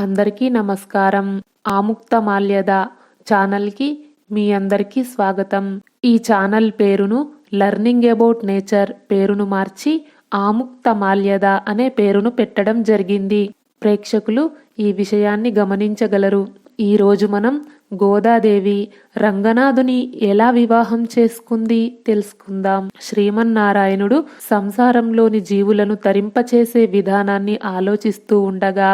అందరికీ నమస్కారం. ఆముక్త మాల్యద ఛానల్కి మీ అందరికీ స్వాగతం. ఈ ఛానల్ పేరును లర్నింగ్ అబౌట్ నేచర్ పేరును మార్చి ఆముక్త మాల్యద అనే పేరును పెట్టడం జరిగింది. ప్రేక్షకులు ఈ విషయాన్ని గమనించగలరు. ఈ రోజు మనం గోదాదేవి రంగనాథుని ఎలా వివాహం చేసుకుంది తెలుసుకుందాం. శ్రీమన్నారాయణుడు సంసారంలోని జీవులను తరింపచేసే విధానాన్ని ఆలోచిస్తూ ఉండగా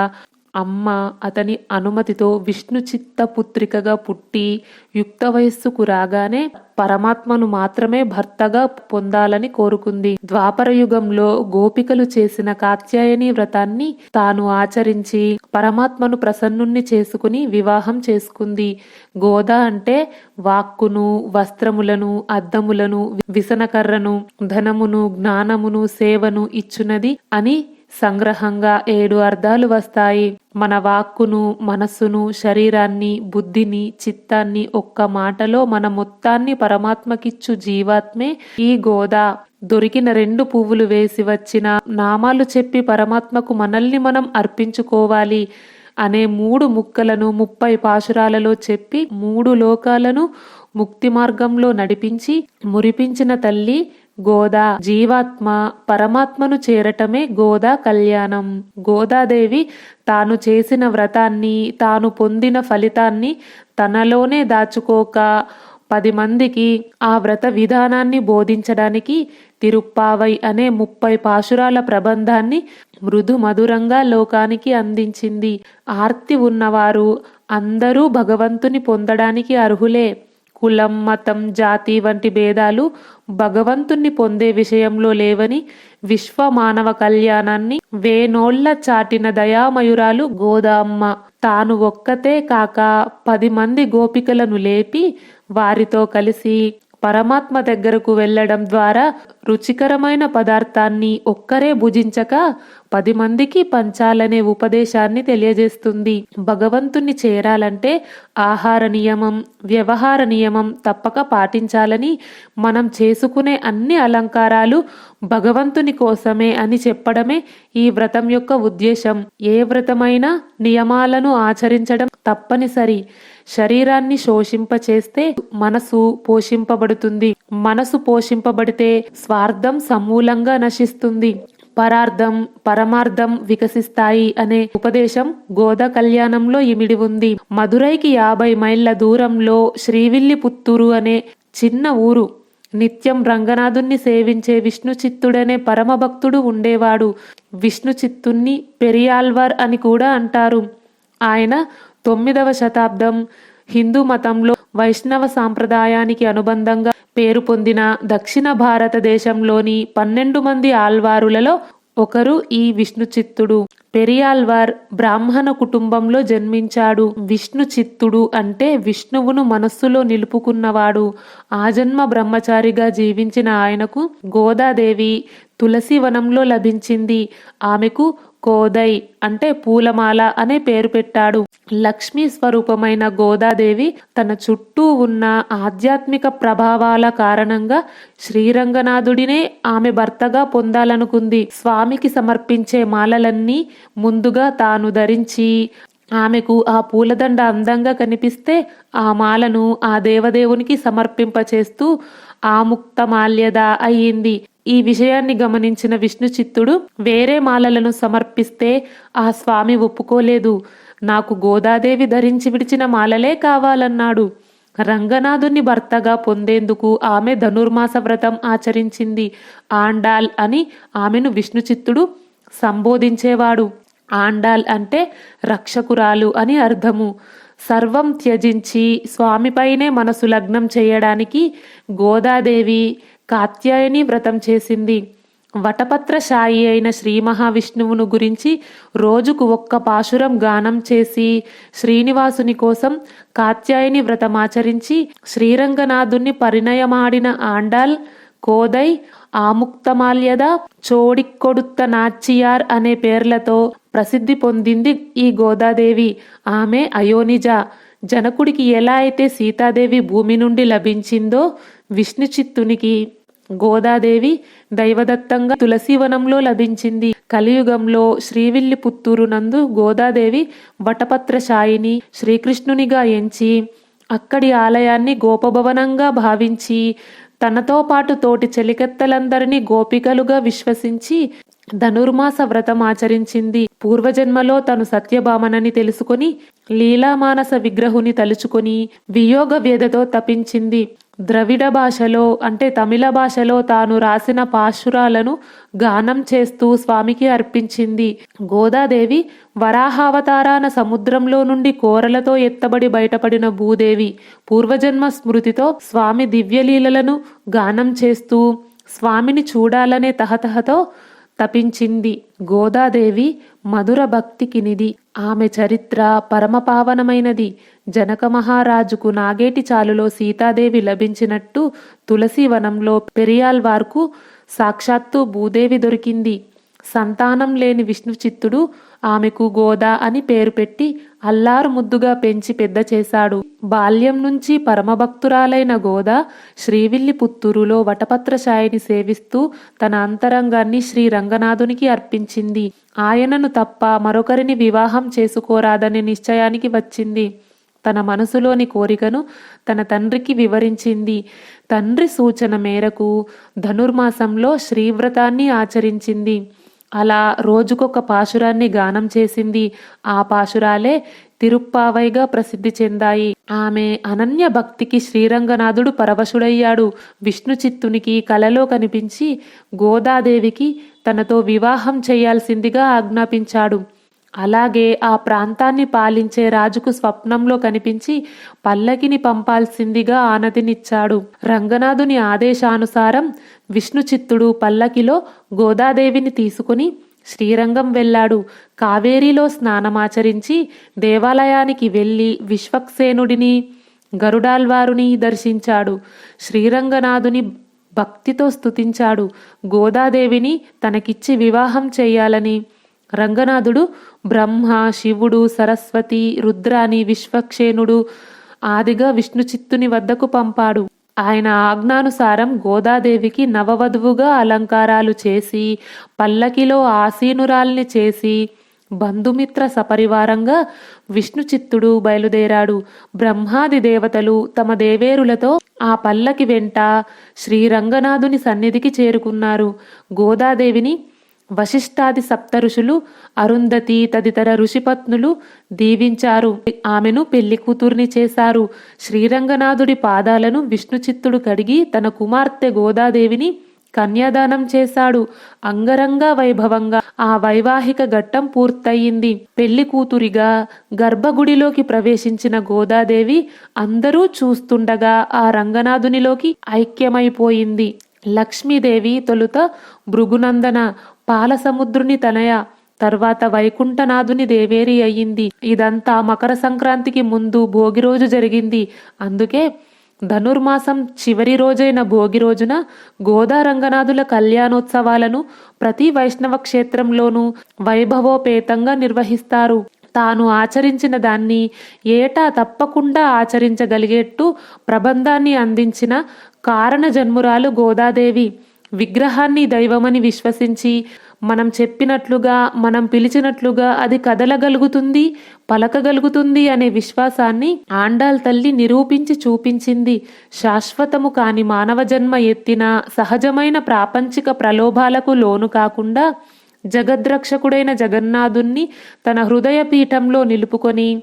అమ్మ అతని అనుమతితో విష్ణు చిత్త పుత్రికగా పుట్టి యుక్త వయస్సుకు రాగానే పరమాత్మను మాత్రమే భర్తగా పొందాలని కోరుకుంది. ద్వాపర యుగంలో గోపికలు చేసిన కాత్యాయని వ్రతాన్ని తాను ఆచరించి పరమాత్మను ప్రసన్నుణ్ణి చేసుకుని వివాహం చేసుకుంది. గోదా అంటే వాక్కును వస్త్రములను అద్దములను విసనకర్రను ధనమును జ్ఞానమును సేవను ఇచ్చునది అని సంగ్రహంగా ఏడు అర్థాలు వస్తాయి. మన వాక్కును మనస్సును శరీరాన్ని బుద్ధిని చిత్తాన్ని ఒక్క మాటలో మన మొత్తాన్ని పరమాత్మకిచ్చు జీవాత్మే ఈ గోదా. దొరికిన రెండు పువ్వులు వేసి వచ్చిన నామాలు చెప్పి పరమాత్మకు మనల్ని మనం అర్పించుకోవాలి అనే మూడు ముక్కలను ముప్పై పాశురాలలో చెప్పి మూడు లోకాలను ముక్తి మార్గంలో నడిపించి మురిపించిన తల్లి గోదా జీవాత్మ పరమాత్మను చేరటమే గోదా కళ్యాణం. గోదాదేవి తాను చేసిన వ్రతాన్ని తాను పొందిన ఫలితాన్ని తనలోనే దాచుకోక పది మందికి ఆ వ్రత విధానాన్ని బోధించడానికి తిరుప్పావై అనే ముప్పై పాశురాల ప్రబంధాన్ని మృదు మధురంగా లోకానికి అందించింది. ఆర్తి ఉన్నవారు అందరూ భగవంతుని పొందడానికి అర్హులే. కులం మతం జాతి వంటి భేదాలు భగవంతుణ్ణి పొందే విషయంలో లేవని విశ్వ మానవ కళ్యాణాన్ని వేనోళ్ళ చాటిన దయామయురాలు గోదామ్మ. తాను ఒక్కతే కాక పది మంది గోపికలను లేపి వారితో కలిసి పరమాత్మ దగ్గరకు వెళ్ళడం ద్వారా రుచికరమైన పదార్థాన్ని ఒక్కరే భుజించక పది మందికి పంచాలనే ఉపదేశాన్ని తెలియజేస్తుంది. భగవంతుణ్ణి చేరాలంటే ఆహార నియమం వ్యవహార నియమం తప్పక పాటించాలని మనం చేసుకునే అన్ని అలంకారాలు భగవంతుని కోసమే అని చెప్పడమే ఈ వ్రతం యొక్క ఉద్దేశం. ఏ వ్రతమైనా నియమాలను ఆచరించడం తప్పనిసరి. శరీరాన్ని శోషింపచేస్తే మనసు పోషింపబడుతుంది. మనసు పోషింపబడితే స్వార్థం సమూలంగా నశిస్తుంది. పరార్థం పరమార్థం వికసిస్తాయి అనే ఉపదేశం గోద కళ్యాణంలో ఇమిడి ఉంది. మదురైకి యాభై మైళ్ళ దూరంలో శ్రీవిల్లి పుత్తూరు అనే చిన్న ఊరు నిత్యం రంగనాథుణ్ణి సేవించే విష్ణు చిత్తుడనే పరమభక్తుడు ఉండేవాడు. విష్ణు చిత్తుణ్ణి పెరియాల్వార్ అని కూడా అంటారు. ఆయన తొమ్మిదవ శతాబ్దం హిందూ మతంలో వైష్ణవ సాంప్రదాయానికి అనుబంధంగా పేరు పొందిన దక్షిణ భారతదేశంలోని పన్నెండు మంది ఆల్వారులలో ఒకరు ఈ విష్ణు చిత్తుడు పెరియాల్వార్ బ్రాహ్మణ కుటుంబంలో జన్మించాడు. విష్ణు చిత్తుడు అంటే విష్ణువును మనస్సులో నిలుపుకున్నవాడు. ఆజన్మ బ్రహ్మచారిగా జీవించిన ఆయనకు గోదాదేవి తులసి వనంలో లభించింది. ఆమెకు కోదై అంటే పూలమాల అనే పేరు పెట్టాడు. లక్ష్మీ స్వరూపమైన గోదాదేవి తన చుట్టూ ఉన్న ఆధ్యాత్మిక ప్రభావాల కారణంగా శ్రీరంగనాథుడినే ఆమె భర్తగా పొందాలనుకుంది. స్వామికి సమర్పించే మాలలన్నీ ముందుగా తాను ధరించి ఆమెకు ఆ పూలదండ అందంగా కనిపిస్తే ఆ మాలను ఆ దేవదేవునికి సమర్పింపచేస్తూ ఆముక్త మాల్యద అయ్యింది. ఈ విషయాన్ని గమనించిన విష్ణు చిత్తుడు వేరే మాలలను సమర్పిస్తే ఆ స్వామి ఒప్పుకోలేదు. నాకు గోదాదేవి ధరించి విడిచిన మాలలే కావాలన్నాడు. రంగనాథుని భర్తగా పొందేందుకు ఆమె ధనుర్మాస వ్రతం ఆచరించింది. ఆండాల్ అని ఆమెను విష్ణుచిత్తుడు సంబోధించేవాడు. ఆండాల్ అంటే రక్షకురాలు అని అర్థము. సర్వం త్యజించి స్వామిపైనే మనసు లగ్నం చేయడానికి గోదాదేవి కాత్యాయని వ్రతం చేసింది. వటపత్రశాయి అయిన శ్రీ మహావిష్ణువును గురించి రోజుకు ఒక్క పాశురం గానం చేసి శ్రీనివాసుని కోసం కాత్యాయని వ్రతమాచరించి శ్రీరంగనాథుణ్ణి పరిణయమాడిన ఆండాల్ కోదై ఆముక్తమాల్యద చోడిక్కొడుత్త నాచియార్ అనే పేర్లతో ప్రసిద్ధి పొందింది ఈ గోదాదేవి. ఆమె అయోనిజ. జనకుడికి ఎలా అయితే సీతాదేవి భూమి నుండి లభించిందో విష్ణుచిత్తునికి గోదాదేవి దైవదత్తంగా తులసీవనంలో లభించింది. కలియుగంలో శ్రీవిల్లి పుత్తూరు నందు గోదాదేవి వటపత్రశాయిని శ్రీకృష్ణునిగా ఎంచి అక్కడి ఆలయాన్ని గోపభవనంగా భావించి తనతో పాటు తోటి చెలికెత్తలందరినీ గోపికలుగా విశ్వసించి ధనుర్మాస వ్రతం ఆచరించింది. పూర్వజన్మలో తను సత్యభామనని తెలుసుకుని లీలామానస విగ్రహుని తలుచుకొని వియోగ వేదతో తపించింది. ద్రవిడ భాషలో అంటే తమిళ భాషలో తాను రాసిన పాశురాలను గానం చేస్తూ స్వామికి అర్పించింది. గోదాదేవి వరాహావతారాన సముద్రంలో నుండి కోరలతో ఎత్తబడి బయటపడిన భూదేవి పూర్వజన్మ స్మృతితో స్వామి దివ్యలీలలను గానం చేస్తూ స్వామిని చూడాలనే తహతహతో తపించింది. గోదాదేవి మధుర భక్తికి నిధి. ఆమె చరిత్ర పరమపావనమైనది. జనక మహారాజుకు నాగేటి చాలులో సీతాదేవి లభించినట్టు తులసి వనంలో పెరియాల్వార్కు సాక్షాత్తు భూదేవి దొరికింది. సంతానం లేని విష్ణు చిత్తుడు ఆమెకు గోదా అని పేరు పెట్టి అల్లారు ముద్దుగా పెంచి పెద్ద చేశాడు. బాల్యం నుంచి పరమభక్తురాలైన గోదా శ్రీవిల్లి పుత్తూరులో వటపత్రశాయిని సేవిస్తూ తన అంతరంగాన్ని శ్రీ రంగనాథునికి అర్పించింది. ఆయనను తప్ప మరొకరిని వివాహం చేసుకోరాదనే నిశ్చయానికి వచ్చింది. తన మనసులోని కోరికను తన తండ్రికి వివరించింది. తండ్రి సూచన మేరకు ధనుర్మాసంలో శ్రీవ్రతాన్ని ఆచరించింది. అలా రోజుకొక పాశురాన్ని గానం చేసింది. ఆ పాశురాలే తిరుప్పావైగా ప్రసిద్ధి చెందాయి. ఆమె అనన్య భక్తికి శ్రీరంగనాథుడు పరవశుడయ్యాడు. విష్ణు చిత్తునికి కలలో కనిపించి గోదాదేవికి తనతో వివాహం చేయాల్సిందిగా ఆజ్ఞాపించాడు. అలాగే ఆ ప్రాంతాన్ని పాలించే రాజుకు స్వప్నంలో కనిపించి పల్లకిని పంపాల్సిందిగా ఆనతినిచ్చాడు. రంగనాథుని ఆదేశానుసారం విష్ణు చిత్తుడు పల్లకిలో గోదాదేవిని తీసుకుని శ్రీరంగం వెళ్ళాడు. కావేరీలో స్నానమాచరించి దేవాలయానికి వెళ్ళి విశ్వక్సేనుడిని గరుడాల్వారుని దర్శించాడు. శ్రీరంగనాథుని భక్తితో స్తుతించాడు. గోదాదేవిని తనకిచ్చి వివాహం చేయాలని రంగనాథుడు బ్రహ్మ శివుడు సరస్వతి రుద్రాని విశ్వక్షేణుడు ఆదిగా విష్ణు చిత్తుని వద్దకు పంపాడు. ఆయన ఆజ్ఞానుసారం గోదాదేవికి నవవధువుగా అలంకారాలు చేసి పల్లకిలో ఆసీనురాల్ని చేసి బంధుమిత్ర సపరివారంగా విష్ణు చిత్తుడు బయలుదేరాడు. బ్రహ్మాది దేవతలు తమ దేవేరులతో ఆ పల్లకి వెంట శ్రీరంగనాథుని సన్నిధికి చేరుకున్నారు. గోదాదేవిని వశిష్ఠాది సప్త ఋషులు అరుంధతి తదితర ఋషిపత్నులు దీవించారు. ఆమెను పెళ్ళి కూతుర్ని చేశారు. శ్రీరంగనాథుడి పాదాలను విష్ణుచిత్తుడు కడిగి తన కుమార్తె గోదాదేవిని కన్యాదానం చేశాడు. అంగరంగ వైభవంగా ఆ వైవాహిక ఘట్టం పూర్తయింది. పెళ్ళి కూతురిగా గర్భగుడిలోకి ప్రవేశించిన గోదాదేవి అందరూ చూస్తుండగా ఆ రంగనాథునిలోకి ఐక్యమైపోయింది. లక్ష్మీదేవి తొలుత భృగునందన పాలసముద్రుని తనయ తర్వాత వైకుంఠనాథుని దేవేరి అయ్యింది. ఇదంతా మకర సంక్రాంతికి ముందు భోగి రోజు జరిగింది. అందుకే ధనుర్మాసం చివరి రోజైన భోగి రోజున గోదా రంగనాథుల కళ్యాణోత్సవాలను ప్రతి వైష్ణవ క్షేత్రంలోనూ వైభవోపేతంగా నిర్వహిస్తారు. తాను ఆచరించిన దాన్ని ఏటా తప్పకుండా ఆచరించగలిగేట్టు ప్రబంధాన్ని అందించిన కారణ జన్మురాలు గోదాదేవి. విగ్రహాన్ని దైవమని విశ్వసించి మనం చెప్పినట్లుగా మనం పిలిచినట్లుగా అది కదలగలుగుతుంది పలకగలుగుతుంది అనే విశ్వాసాన్ని ఆండాల్ తల్లి నిరూపించి చూపించింది. శాశ్వతము కాని మానవ జన్మ ఎత్తిన సహజమైన ప్రాపంచిక ప్రలోభాలకు లోను కాకుండా జగద్రక్షకుడైన జగన్నాథుణ్ణి తన హృదయ పీఠంలో నిలుపుకొని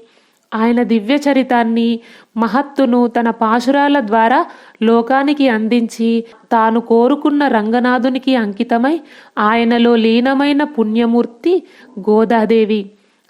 ఆయన దివ్య చరితాన్ని మహత్తును తన పాశురాల ద్వారా లోకానికి అందించి తాను కోరుకున్న రంగనాథునికి అంకితమై ఆయనలో లీనమైన పుణ్యమూర్తి గోదాదేవి.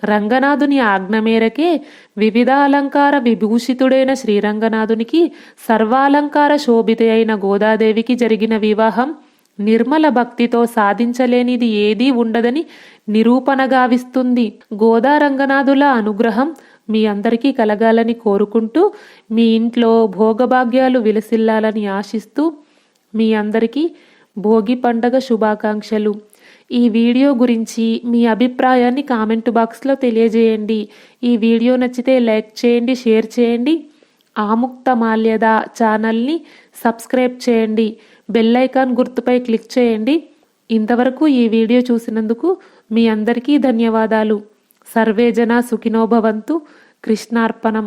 రంగనాథుని ఆజ్ఞ మేరకే వివిధ అలంకార విభూషితుడైన శ్రీరంగనాథునికి సర్వాలంకార శోభిత అయిన గోదాదేవికి జరిగిన వివాహం నిర్మల భక్తితో సాధించలేనిది ఏదీ ఉండదని నిరూపణగావిస్తుంది గోదా రంగనాథుల అనుగ్రహం మీ అందరికీ కలగాలని కోరుకుంటూ మీ ఇంట్లో భోగభాగ్యాలు విలసిల్లాలని ఆశిస్తూ మీ అందరికీ భోగి పండగ శుభాకాంక్షలు. ఈ వీడియో గురించి మీ అభిప్రాయాన్ని కామెంట్ బాక్స్లో తెలియజేయండి. ఈ వీడియో నచ్చితే లైక్ చేయండి షేర్ చేయండి. ఆముక్త మాల్యద ఛానల్ని సబ్స్క్రైబ్ చేయండి. బెల్ ఐకాన్ గుర్తుపై క్లిక్ చేయండి. ఇంతవరకు ఈ వీడియో చూసినందుకు మీ అందరికీ ధన్యవాదాలు. సర్వేజన సుఖినోభవంతు కృష్ణార్పణం.